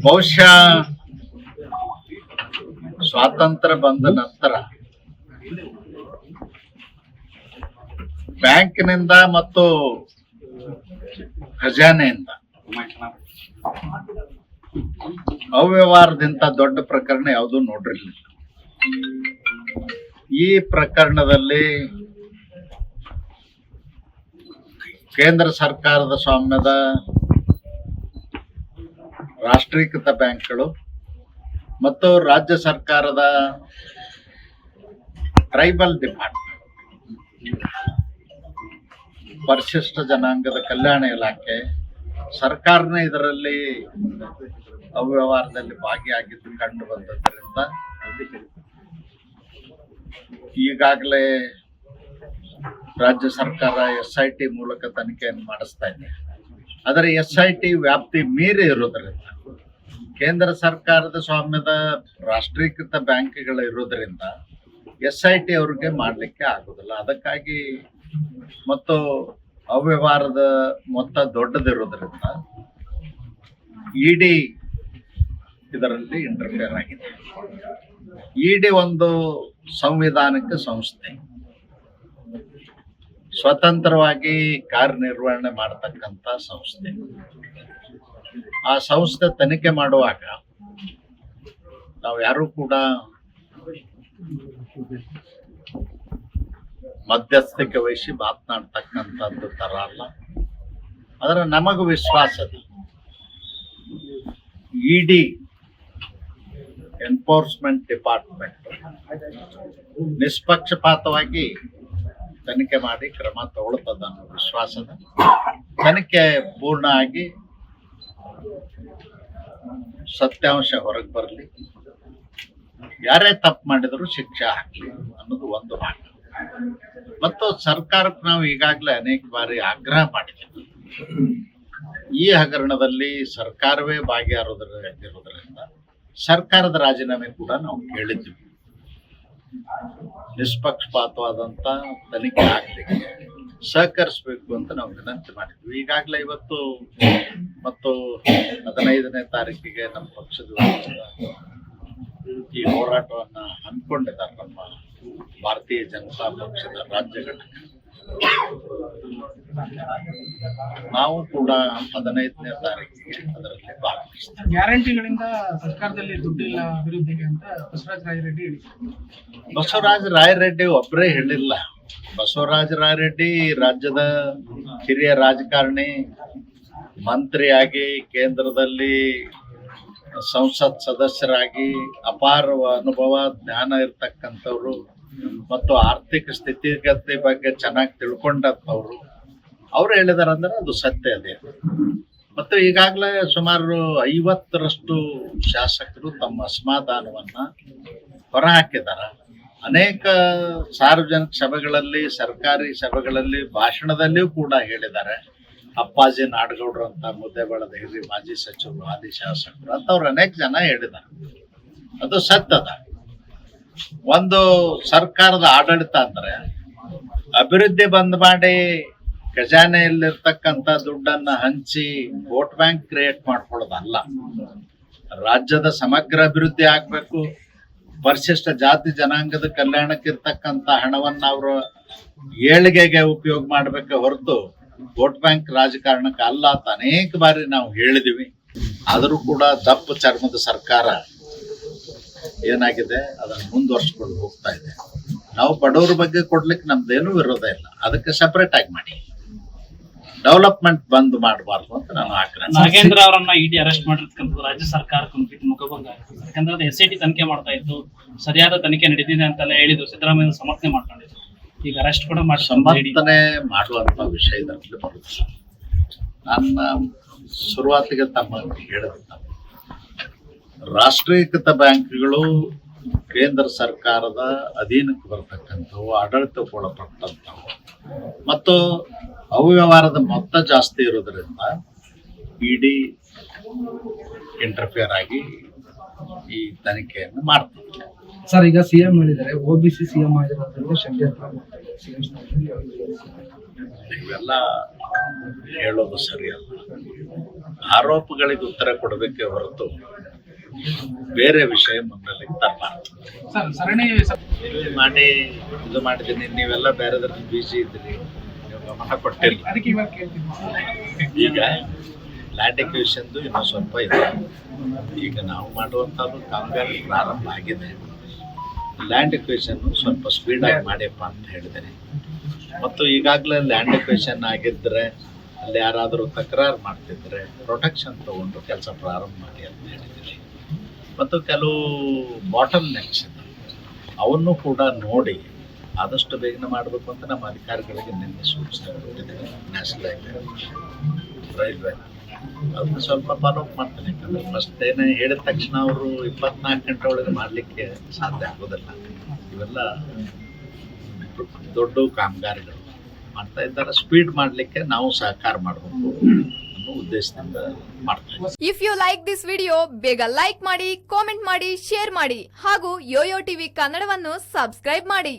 ಬಹುಶಃ ಸ್ವಾತಂತ್ರ್ಯ ಬಂದ ನಂತರ ಬ್ಯಾಂಕ್ನಿಂದ ಮತ್ತು ಖಜಾನೆಯಿಂದ ಅವ್ಯವಹಾರದಿಂದ ದೊಡ್ಡ ಪ್ರಕರಣ ಯಾವುದು ನೋಡಿರಲಿಲ್ಲ ಈ ಪ್ರಕರಣದಲ್ಲಿ ಕೇಂದ್ರ ಸರ್ಕಾರದ ಸ್ವಾಮ್ಯದ ರಾಷ್ಟ್ರೀಕೃತ ಬ್ಯಾಂಕ್ಗಳು ಮತ್ತು ರಾಜ್ಯ ಸರ್ಕಾರದ ಟ್ರೈಬಲ್ ಡಿಪಾರ್ಟ್ಮೆಂಟ್, ಪರಿಶಿಷ್ಟ ಜನಾಂಗದ ಕಲ್ಯಾಣ ಇಲಾಖೆ, ಸರ್ಕಾರನೇ ಇದರಲ್ಲಿ ಅವ್ಯವಹಾರದಲ್ಲಿ ಭಾಗಿಯಾಗಿದ್ದು ಕಂಡು ಬಂದದ್ದರಿಂದ ಈಗಾಗಲೇ ರಾಜ್ಯ ಸರ್ಕಾರ ಎಸ್ ಐ ಟಿ ಮೂಲಕ ತನಿಖೆಯನ್ನು ಮಾಡಿಸ್ತಾ ಇದೆ. ಆದರೆ ಎಸ್ ಐ ಟಿ ವ್ಯಾಪ್ತಿ ಮೀರಿ ಇರೋದ್ರಿಂದ ಕೇಂದ್ರ ಸರ್ಕಾರದ ಸ್ವಾಮ್ಯದ ರಾಷ್ಟ್ರೀಕೃತ ಬ್ಯಾಂಕ್ಗಳು ಇರೋದ್ರಿಂದ ಎಸ್ ಐ ಟಿ ಅವ್ರಿಗೆ ಮಾಡಲಿಕ್ಕೆ ಆಗೋದಿಲ್ಲ. ಅದಕ್ಕಾಗಿ ಮತ್ತು ಅವ್ಯವಹಾರದ ಮೊತ್ತ ದೊಡ್ಡದಿರೋದ್ರಿಂದ ಇಡಿ ಇದರಲ್ಲಿ ಇಂಟರ್ಫಿಯರ್ ಆಗಿದೆ. ಇಡಿ ಒಂದು ಸಂವಿಧಾನಿಕ ಸಂಸ್ಥೆ. ಸ್ವತಂತ್ರವಾಗಿ ಕಾರ್ಯನಿರ್ವಹಣೆ ಮಾಡತಕ್ಕಂಥ ಸಂಸ್ಥೆ. ಆ ಸಂಸ್ಥೆ ತನಿಖೆ ಮಾಡುವಾಗ ನಾವು ಯಾರು ಕೂಡ ಮಧ್ಯಸ್ಥಿಕೆ ವಹಿಸಿ ಮಾತನಾಡ್ತಕ್ಕಂಥದ್ದು ತರ ಅಲ್ಲ. ಆದರೆ ನಮಗ ವಿಶ್ವಾಸದ ಇಡಿ ಎನ್ಫೋರ್ಸ್ಮೆಂಟ್ ಡಿಪಾರ್ಟ್ಮೆಂಟ್ ನಿಷ್ಪಕ್ಷಪಾತವಾಗಿ ತನಿಖೆ ಮಾಡಿ ಕ್ರಮ ತಗೊಳ್ತದ ಅನ್ನೋ ವಿಶ್ವಾಸದ ತನಿಖೆ ಪೂರ್ಣ ಆಗಿ ಸತ್ಯಾಂಶ ಹೊರಗೆ ಬರಲಿ. ಯಾರೇ ತಪ್ಪು ಮಾಡಿದ್ರು ಶಿಕ್ಷೆ ಹಾಕಲಿ ಅನ್ನೋದು ಒಂದು ಭಾಗ ಮತ್ತು ಸರ್ಕಾರಕ್ಕೆ ನಾವು ಈಗಾಗಲೇ ಅನೇಕ ಬಾರಿ ಆಗ್ರಹ ಮಾಡಿದ್ದೇವೆ. ಈ ಹಗರಣದಲ್ಲಿ ಸರ್ಕಾರವೇ ಭಾಗಿಯಾರೋದ್ರಿಂದ ಸರ್ಕಾರದ ರಾಜೀನಾಮೆ ಕೂಡ ನಾವು ಕೇಳಿದ್ವಿ ನಿಷ್ಪಕ್ಷಪಾತವಾದಂಥ ತನಿಖೆ ಆಗ್ಲಿಕ್ಕೆ. ಸಹಕರಿಸಬೇಕು ಅಂತ ನಾವು ವಿನಂತಿ ಮಾಡಿದ್ವಿ. ಈಗಾಗಲೇ ಇವತ್ತು ಮತ್ತು ಹದಿನೈದನೇ ತಾರೀಕಿಗೆ ನಮ್ಮ ಪಕ್ಷದ ಈ ಹೋರಾಟವನ್ನ ಹಮ್ಮಿಕೊಂಡಿದ್ದಾರೆ ನಮ್ಮ ಭಾರತೀಯ ಜನತಾ ಪಕ್ಷದ ರಾಜ್ಯ ಘಟಕ. ನಾವು ಕೂಡ ಹದಿನೈದನೇ ತಾರೀಕಿಗೆ ಅದರಲ್ಲಿ ಭಾಗವಹಿಸ್ತೇವೆ. ಗ್ಯಾರಂಟಿಗಳಿಂದ ಸರ್ಕಾರದಲ್ಲಿ ದುಡ್ಡಿಲ್ಲ ಅಭಿವೃದ್ಧಿಗೆ ಅಂತ ಬಸವರಾಜ ರಾಯರೆಡ್ಡಿ ಹೇಳಿದ್ರು. ಬಸವರಾಜ ರಾಯರೆಡ್ಡಿ ಒಬ್ಬರೇ ಹೇಳಿಲ್ಲ. ಬಸವರಾಜ ರಾಯರೆಡ್ಡಿ ರಾಜ್ಯದ ಹಿರಿಯ ರಾಜಕಾರಣಿ ಮಂತ್ರಿಯಾಗಿ ಕೇಂದ್ರದಲ್ಲಿ ಸಂಸತ್ ಸದಸ್ಯರಾಗಿ ಅಪಾರ ಅನುಭವ, ಜ್ಞಾನ ಇರ್ತಕ್ಕಂಥವ್ರು ಮತ್ತು ಆರ್ಥಿಕ ಸ್ಥಿತಿಗತಿ ಬಗ್ಗೆ ಚೆನ್ನಾಗಿ ತಿಳ್ಕೊಂಡಂಥವ್ರು. ಅವ್ರು ಹೇಳಿದಾರಂದ್ರೆ ಅದು ಸತ್ಯ ಅದೇ. ಮತ್ತು ಈಗಾಗಲೇ ಸುಮಾರು ಐವತ್ತರಷ್ಟು ಶಾಸಕರು ತಮ್ಮ ಅಸಮಾಧಾನವನ್ನ ಹೊರಹಾಕಿದ್ದಾರೆ ಅನೇಕ ಸಾರ್ವಜನಿಕ ಸಭೆಗಳಲ್ಲಿ, ಸರ್ಕಾರಿ ಸಭೆಗಳಲ್ಲಿ, ಭಾಷಣದಲ್ಲಿಯೂ ಕೂಡ ಹೇಳಿದ್ದಾರೆ. ಅಪ್ಪಾಜಿ ನಾಡಗೌಡರು ಅಂತ ಮುದ್ದೇಬಳದ ಹಿರಿಯ ಮಾಜಿ ಸಚಿವರು, ಆದಿ ಶಾಸಕರು ಅಂತವ್ರು ಅನೇಕ ಜನ ಹೇಳಿದ್ದಾರೆ. ಅದು ಸತ್ತದ ಒಂದು ಸರ್ಕಾರದ ಆಡಳಿತ ಅಂದ್ರೆ ಅಭಿವೃದ್ಧಿ ಬಂದ್ ಮಾಡಿ ಖಜಾನೆಯಲ್ಲಿರ್ತಕ್ಕಂಥ ದುಡ್ಡನ್ನ ಹಂಚಿ ವೋಟ್ ಬ್ಯಾಂಕ್ ಕ್ರಿಯೇಟ್ ಮಾಡ್ಕೊಳ್ಳೋದಲ್ಲ. ರಾಜ್ಯದ ಸಮಗ್ರ ಅಭಿವೃದ್ಧಿ ಆಗ್ಬೇಕು ಪರಿಶಿಷ್ಟ ಜಾತಿ ಜನಾಂಗದ ಕಲ್ಯಾಣಕ್ಕೆ ಇರ್ತಕ್ಕಂಥ ಹಣವನ್ನ ಅವರು ಏಳಿಗೆಗೆ ಉಪಯೋಗ ಮಾಡಬೇಕು ಹೊರತು ವೋಟ್ ಬ್ಯಾಂಕ್ ರಾಜಕಾರಣಕ್ಕೆ ಅಲ್ಲ ಅಂತ ಅನೇಕ ಬಾರಿ ನಾವು ಹೇಳಿದಿವಿ. ಆದರೂ ಕೂಡ ದಪ್ಪ ಚರ್ಮದ ಸರ್ಕಾರ ಏನಾಗಿದೆ? ಅದನ್ನು ಮುಂದುವರ್ಸ್ಕೊಂಡು ಹೋಗ್ತಾ ಇದೆ. ನಾವು ಬಡವರ ಬಗ್ಗೆ ಕೊಡ್ಲಿಕ್ಕೆ ನಮ್ದೇನು ವಿರೋಧ ಇಲ್ಲ. ಅದಕ್ಕೆ ಸಪರೇಟ್ ಆಗಿ ಮಾಡಿ. ಡೆವಲಪ್ಮೆಂಟ್ ಬಂದ್ ಮಾಡಬಾರ್ದು ಅಂತ ನಾನು ಆಗ್ರಹ ನಾಗೇಂದ್ರ ಅವರನ್ನ ಇಡಿ ಅರೆಸ್ಟ್ ಮಾಡಿರ್ತಕ್ಕಂಥದ್ದು ರಾಜ್ಯ ಸರ್ಕಾರ ಕಂಪ್ಲೀಟ್ ಮುಖಭಂಗ ಆಗ್ತದೆ ಯಾಕಂದ್ರೆ ಅದು ಎಸ್ ಐ ಟಿ ತನಿಖೆ ಮಾಡ್ತಾ ಇತ್ತು. ಸರಿಯಾದ ತನಿಖೆ ನಡೆದಿದೆ ಅಂತೆಲ್ಲ ಹೇಳಿದ್ರು. ಸಿದ್ದರಾಮಯ್ಯ ಸಮರ್ಥನೆ ಮಾಡ್ಕೊಂಡಿದ್ರು. ಈಗ ಅರೆಸ್ಟ್ ಕೂಡ ಮಾಡಿ ಸಮರ್ಥನೆ ಮಾಡುವಂತ ವಿಷಯ ಇದರಲ್ಲಿ ಬರುತ್ತೆ ನನ್ನ ಶುರುವಾತಿಗೆ ತಮ್ಮ ಹೇಳಿದ ರಾಷ್ಟ್ರೀಕೃತ ಬ್ಯಾಂಕ್ಗಳು ಕೇಂದ್ರ ಸರ್ಕಾರದ ಅಧೀನಕ್ಕೆ ಬರ್ತಕ್ಕಂಥವು ಆಡಳಿತಕ್ಕೊಳಪಟ್ಟಂಥವು ಮತ್ತು ಅವ್ಯವಹಾರದ ಮೊತ್ತ ಜಾಸ್ತಿ ಇರೋದ್ರಿಂದ ಇಡಿ ಇಂಟರ್ಫಿಯರ್ ಆಗಿ ಈ ತನಿಖೆಯನ್ನು ಮಾಡ್ತಿದ್ದೆ ಸರ್ ಈಗ ಸಿಎಂ ಹೇಳಿದ್ದಾರೆ ಬಿ ಸಿಎಂ ಆಗಿರೋದ್ರಿಂದ ಷಡ್ಯಂತ್ರ ಇವೆಲ್ಲ ಹೇಳೋದು ಸರಿಯಲ್ಲ. ಆರೋಪಗಳಿಗೆ ಉತ್ತರ ಕೊಡಬೇಕೆ ಹೊರತು ಬೇರೆ ವಿಷಯ ಮುಂದಲ್ಲಿ ತರಬಾರ್ದು. ಸರ್ ಸರಣಿ ಮಾಡಿ ಇದು ಮಾಡಿದ್ದೀನಿ. ನೀವೆಲ್ಲ ಬೇರೆದ್ರಲ್ಲಿ ಬಿಜಿ ಇದ್ರಿ ನೀವು ಗಮನ ಕೊಟ್ಟಿಲ್ಲ. ಅದಕ್ಕೆ ಇವಾಗ ಕೇಳ್ತೀನಿ ಈಗ ಲ್ಯಾಂಡ್ ಎಕ್ವಿಷನ್ದು ಇನ್ನೂ ಸ್ವಲ್ಪ ಇದೆ. ಈಗ ನಾವು ಮಾಡುವಂಥದ್ದು ಕಾಮಗಾರಿ ಪ್ರಾರಂಭ ಆಗಿದೆ. ಲ್ಯಾಂಡ್ ಎಕ್ವಿಷನ್ ಸ್ವಲ್ಪ ಸ್ಪೀಡಾಗಿ ಮಾಡಿಯಪ್ಪ ಅಂತ ಹೇಳಿದ್ದೀನಿ ಮತ್ತು ಈಗಾಗಲೇ ಲ್ಯಾಂಡ್ ಎಕ್ವಿಷನ್ ಆಗಿದ್ದರೆ ಅಲ್ಲಿ ಯಾರಾದರೂ ತಕರಾರು ಮಾಡ್ತಿದ್ರೆ ಪ್ರೊಟೆಕ್ಷನ್ ತಗೊಂಡು ಕೆಲಸ ಪ್ರಾರಂಭ ಮಾಡಿ ಅಂತ ಹೇಳಿದ್ದೀನಿ ಮತ್ತು ಕೆಲವು ಬಾಟಲ್ ನೆಕ್ಸ್ ಇದೆ. ಅವನ್ನು ಕೂಡ ನೋಡಿ ಆದಷ್ಟು ಬೇಗನೆ ಮಾಡಬೇಕು ಅಂತ ನಮ್ಮ ಅಧಿಕಾರಿಗಳಿಗೆ ನಿನ್ನೆ ಸೂಚನೆ ಕೊಟ್ಟಿದ್ದೇನೆ. National highway railway. ಅದನ್ನ ಸ್ವಲ್ಪ ಫಾಲೋ ಅಪ್ ಮಾಡ್ತೇನೆ. ಯಾಕಂದ್ರೆ ಫಸ್ಟ್ ಏನೇ ಹೇಳಿದ ತಕ್ಷಣ ಅವರು ಇಪ್ಪತ್ನಾಲ್ಕು ಗಂಟೆ ಒಳಗೆ ಮಾಡಲಿಕ್ಕೆ ಸಾಧ್ಯ ಆಗೋದಿಲ್ಲ. ಇವೆಲ್ಲ ದೊಡ್ಡ ಕಾಮಗಾರಿಗಳು. ಮಾಡ್ತಾ ಇದ್ದಾರೆ. ಸ್ಪೀಡ್ ಮಾಡಲಿಕ್ಕೆ ನಾವು ಸಹಕಾರ ಮಾಡಬೇಕು ಉದ್ದೇಶದಿಂದ if you like this video ಬೇಗ ಲೈಕ್ ಮಾಡಿ ಕಾಮೆಂಟ್ ಮಾಡಿ ಶೇರ್ ಮಾಡಿ ಹಾಗೂ ಯೋಯೋ ಟಿವಿ ಕನ್ನಡವನ್ನು ಸಬ್ಸ್ಕ್ರೈಬ್ ಮಾಡಿ.